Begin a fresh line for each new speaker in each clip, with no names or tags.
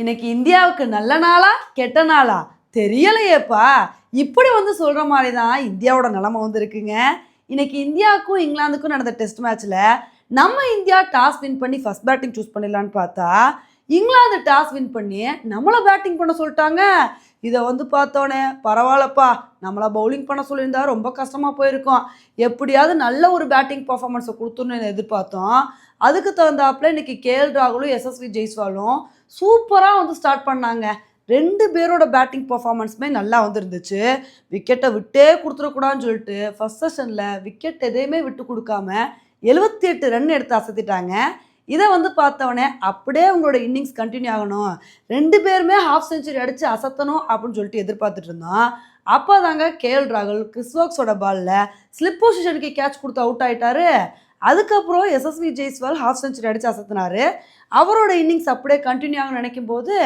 இன்னைக்கு இந்தியாவுக்கு நல்ல நாளா கெட்ட நாளா? தெரியலையேப்பா. இப்படி வந்து சொல்கிற மாதிரி தான் இந்தியாவோட நிலமை வந்து இருக்குங்க. இன்னைக்கு இந்தியாவுக்கும் இங்கிலாந்துக்கும் நடந்த டெஸ்ட் மேட்ச்சில் நம்ம இந்தியா டாஸ் வின் பண்ணி ஃபஸ்ட் பேட்டிங் சூஸ் பண்ணிடலான்னு பார்த்தா இங்கிலாந்து டாஸ் வின் பண்ணி நம்மளை பேட்டிங் பண்ண சொல்லிட்டாங்க. இதை வந்து பார்த்தோன்னே பரவாயில்லப்பா நம்மளை பவுலிங் பண்ண சொல்லியிருந்தா ரொம்ப கஷ்டமாக போயிருக்கோம். எப்படியாவது நல்ல ஒரு பேட்டிங் பர்ஃபார்மன்ஸை கொடுத்துன்னு எதிர்பார்த்தோம். அதுக்கு தகுந்தாப்புல இன்னைக்கு கேஎல் ராகுலும் எஸ்எஸ்வி ஜெய்ஸ்வாலும் சூப்பராக வந்து ஸ்டார்ட் பண்ணாங்க. ரெண்டு பேரோட பேட்டிங் பர்ஃபார்மன்ஸுமே நல்லா வந்துருந்துச்சு. விக்கெட்டை விட்டே கொடுத்துடக்கூடாதுன்னு சொல்லிட்டு ஃபர்ஸ்ட் செஷனில் விக்கெட் எதையுமே விட்டு கொடுக்காம எழுபத்தி எட்டு ரன் எடுத்து அசத்திட்டாங்க. இதை வந்து பார்த்தவொடனே அப்படியே உங்களோட இன்னிங்ஸ் கண்டினியூ ஆகணும். ரெண்டு பேருமே ஹாஃப் செஞ்சுரி அடித்து அசத்தணும் அப்படின்னு சொல்லிட்டு எதிர்பார்த்துட்டு இருந்தோம். அப்போ தாங்க கேஎல் ராகுல் கிறிஸ்வாக்ஸோட பாலில் ஸ்லிப் பொசிஷனுக்கு கேட்ச் கொடுத்து அவுட் ஆயிட்டாரு. அதுக்கப்புறம் எஸ்எஸ்வி ஜெய்ஸ்வால் ஹாஃப் செஞ்சுரி அடித்து அசத்தினாரு. அவரோட இன்னிங்ஸ் அப்படியே கண்டினியூ ஆகும் நினைக்கும் போது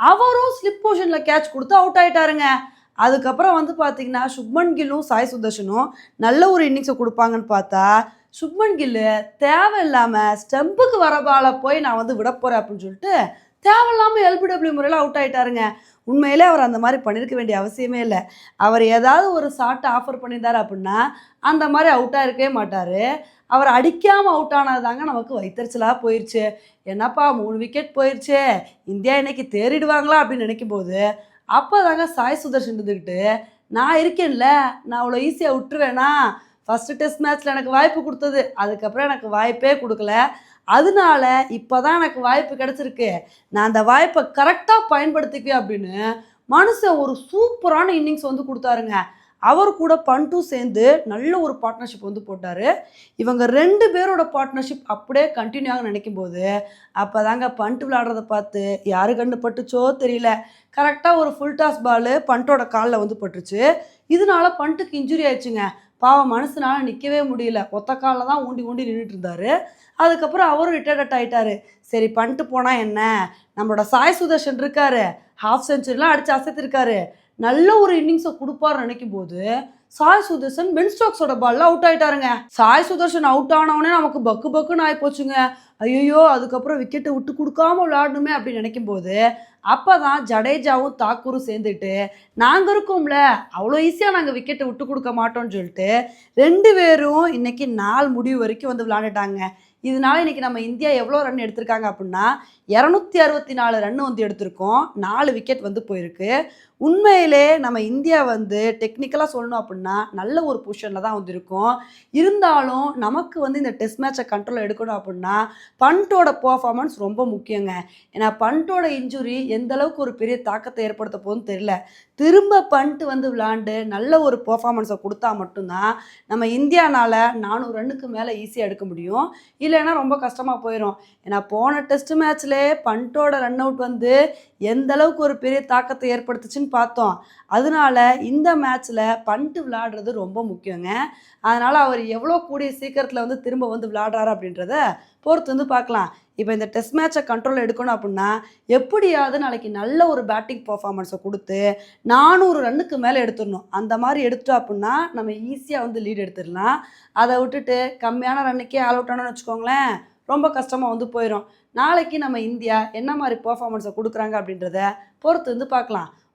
அவரும் ஸ்லிப் போஷனில் கேட்ச் கொடுத்து அவுட் ஆகிட்டாருங்க அதுக்கப்புறம் வந்து பார்த்தீங்கன்னா சுப்மன் கில்லும் சாய் சுதர்ஷனும் நல்ல ஒரு இன்னிங்ஸை கொடுப்பாங்கன்னு பார்த்தா சுப்மன் கில்லு தேவையில்லாமல் ஸ்டெம்புக்கு வர பாலை போய் நான் வந்து விட போகிறேன் அப்படின்னு சொல்லிட்டு தேவையில்லாமல் எல்பிடபிள்யூ முறையில் அவுட் ஆகிட்டாருங்க உண்மையிலே அவர் அந்த மாதிரி பண்ணியிருக்க வேண்டிய அவசியமே இல்லை. அவர் ஏதாவது ஒரு ஷாட்டை ஆஃபர் பண்ணியிருந்தார் அப்படின்னா அந்த மாதிரி அவுட்டாக இருக்கவே மாட்டார். அவர் அடிக்காமல் அவுட் ஆனதாங்க நமக்கு வைத்தறிச்சலாக போயிடுச்சு என்னப்பா மூணு விக்கெட் போயிடுச்சு இந்தியா இன்னைக்கு தேறிடுவாங்களா அப்படின்னு நினைக்கும் போது அப்போ தாங்க சாய் சுதர்ஷன் இருந்துக்கிட்டு நான் இருக்கேன்ல. நான் அவ்வளோ ஈஸியாக விட்டுருவேனா. ஃபஸ்ட்டு டெஸ்ட் மேட்ச்சில் எனக்கு வாய்ப்பு கொடுத்தது. அதுக்கப்புறம் எனக்கு வாய்ப்பே கொடுக்கல. அதனால இப்போ தான் எனக்கு வாய்ப்பு கிடச்சிருக்கு. நான் அந்த வாய்ப்பை கரெக்டாக பயன்படுத்திக்குவேன் அப்படின்னு மனுஷன் ஒரு சூப்பரான இன்னிங்ஸ் வந்து கொடுத்தாருங்க. அவர் கூட பண்ட்டும் சேர்ந்து நல்ல ஒரு பார்ட்னர்ஷிப் வந்து போட்டார். இவங்க ரெண்டு பேரோட பார்ட்னர்ஷிப் அப்படியே கண்டினியூ ஆக நினைக்கும் போது அப்போ தாங்க பண்ட்டு விளையாடுறத பார்த்து யாரு கண்டு பட்டுச்சோ தெரியல. கரெக்டாக ஒரு ஃபுல் டாஸ் பால் பண்ட்டோட காலில் வந்து பட்டுருச்சு. இதனால பண்ட்டுக்கு இன்ஜுரி ஆயிடுச்சுங்க. பாவம் மனசுனால நிற்கவே முடியல. ஒத்த காலில் தான் ஊண்டி ஊண்டி நின்றுட்டு இருந்தார். அதுக்கப்புறம் அவரும் ரிட்டையர்ட் ஆகிட்டாரு சரி பண்ணிட்டு போனால் என்ன? நம்மளோட சாய் சுதர்ஷன் இருக்காரு. ஹாஃப் செஞ்சுரிலாம் அடித்து அசைத்திருக்காரு. நல்ல ஒரு இன்னிங்ஸை கொடுப்பாரு நினைக்கும் போது சாய் சுதர்ஷன் பென் ஸ்டோக்ஸோட பால்ல அவுட் ஆயிட்டாருங்க. சாய் சுதர்ஷன் அவுட் ஆனவனே நமக்கு பக்கு பக்குன்னு ஆகி போச்சுங்க. ஐயோ அதுக்கப்புறம் விக்கெட்டை விட்டு கொடுக்காம விளையாடணுமே அப்படின்னு நினைக்கும் போது அப்போ தான் ஜடேஜாவும் தாக்கூரும் சேர்ந்துட்டு நாங்கள் இருக்கோம்ல அவ்வளோ ஈஸியாக நாங்கள் விக்கெட்டை விட்டு கொடுக்க மாட்டோம்னு சொல்லிட்டு ரெண்டு பேரும் இன்னைக்கு நாள் முடிவு வரைக்கும் வந்து விளையாண்டுட்டாங்க. இதனால இன்னைக்கு நம்ம இந்தியா எவ்வளோ ரன் எடுத்திருக்காங்க அப்படின்னா இரநூத்தி அறுபத்தி நாலு ரன் வந்து எடுத்திருக்கோம். நாலு விக்கெட் வந்து போயிருக்கு. உண்மையிலே நம்ம இந்தியா வந்து டெக்னிக்கலாக சொல்லணும் அப்படின்னா நல்ல ஒரு பொசிஷனில் தான் வந்து இருக்கும் இருந்தாலும் நமக்கு வந்து இந்த டெஸ்ட் மேட்சை கண்ட்ரோல் எடுக்கணும் அப்படின்னா பண்ட்டோட பர்ஃபார்மன்ஸ் ரொம்ப முக்கியங்க. ஏன்னா பண்ட்டோட இன்ஜுரி எந்த அளவுக்கு ஒரு பெரிய தாக்கத்தை ஏற்படுத்த போகுதுன்னு தெரியல. திரும்ப பண்ட்டு வந்து விளாண்டு நல்ல ஒரு பர்ஃபார்மன்ஸை கொடுத்தா மட்டும்தான் நம்ம இந்தியானால் நானூறு ரன்னுக்கு மேலே ஈஸியாக எடுக்க முடியும். இல்லைன்னா ரொம்ப கஷ்டமாக போயிடும் ஏன்னா போன டெஸ்ட் மேட்ச்லேயே பண்ட்டோட ரன் அவுட் வந்து எந்த அளவுக்கு ஒரு பெரிய தாக்கத்தை ஏற்படுத்துச்சுன்னு பார்த்தோம். அதனால இந்த மேட்ச்சில் பண்ட்டு விளாடுறது ரொம்ப முக்கியங்க. அதனால் அவர் எவ்வளோ கூடிய சீக்கிரத்தில் வந்து திரும்ப வந்து விளாடுறாரு அப்படின்றத பொறுத்து வந்து பார்க்கலாம். இப்போ இந்த டெஸ்ட் மேட்சை கண்ட்ரோல் எடுக்கணும் அப்படின்னா எப்படியாவது நாளைக்கு நல்ல ஒரு பேட்டிங் பர்ஃபார்மன்ஸை கொடுத்து நானூறு ரன்னுக்கு மேலே எடுத்துடணும். அந்த மாதிரி எடுத்துட்டோம் அப்படின்னா நம்ம ஈஸியாக வந்து லீட் எடுத்துடலாம். அதை விட்டுட்டு கம்மியான ரன்னுக்கே ஆல் அவுட் ஆனோன்னு வச்சுக்கோங்களேன் ரொம்ப கஷ்டமாக வந்து போயிடும் நாளைக்கு நம்ம இந்தியா என்ன மாதிரி பர்ஃபார்மன்ஸை கொடுக்குறாங்க அப்படின்றத பொறுத்து வந்து பார்க்கலாம்.